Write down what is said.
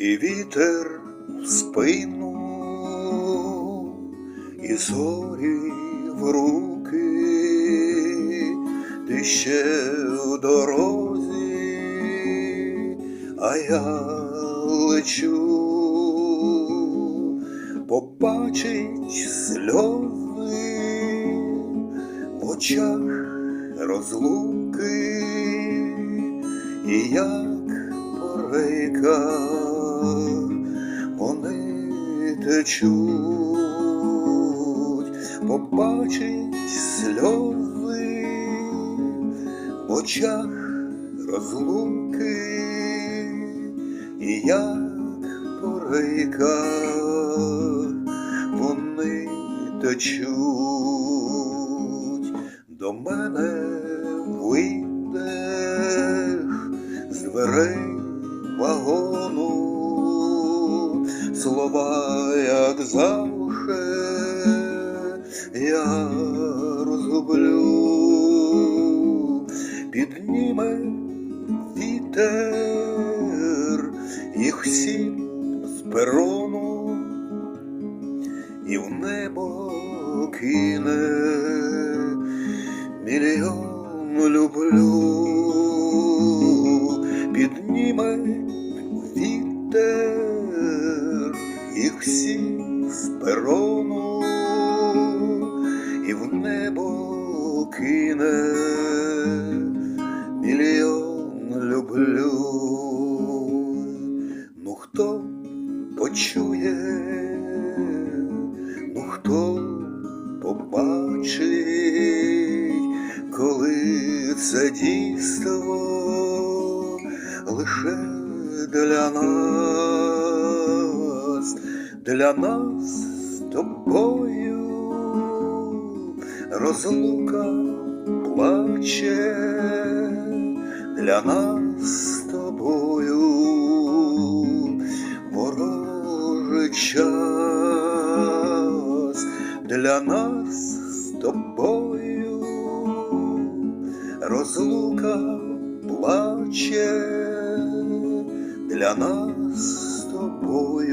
і вітер в спину, і зорі в руки, ти ще в дорозі, а я лечу, побачить сльози в очах розлуки, і як по течуть, побачить сльози в очах розлуки, і як по рейках вони течуть до мене вийдеш з дверей вагону, слова, як завше, я розгублю, підніме вітер їх всі з перону і в небо кине. Мільйон люблю, підніме вітер їх всі з перону і в небо кине. Мільйон люблю. Ну хто почує, ну хто побачить, коли це дійство лише для нас, для нас з тобою. Розлука плаче для нас з тобою. Ворожий час для нас з тобою. Розлука плаче для нас з тобою.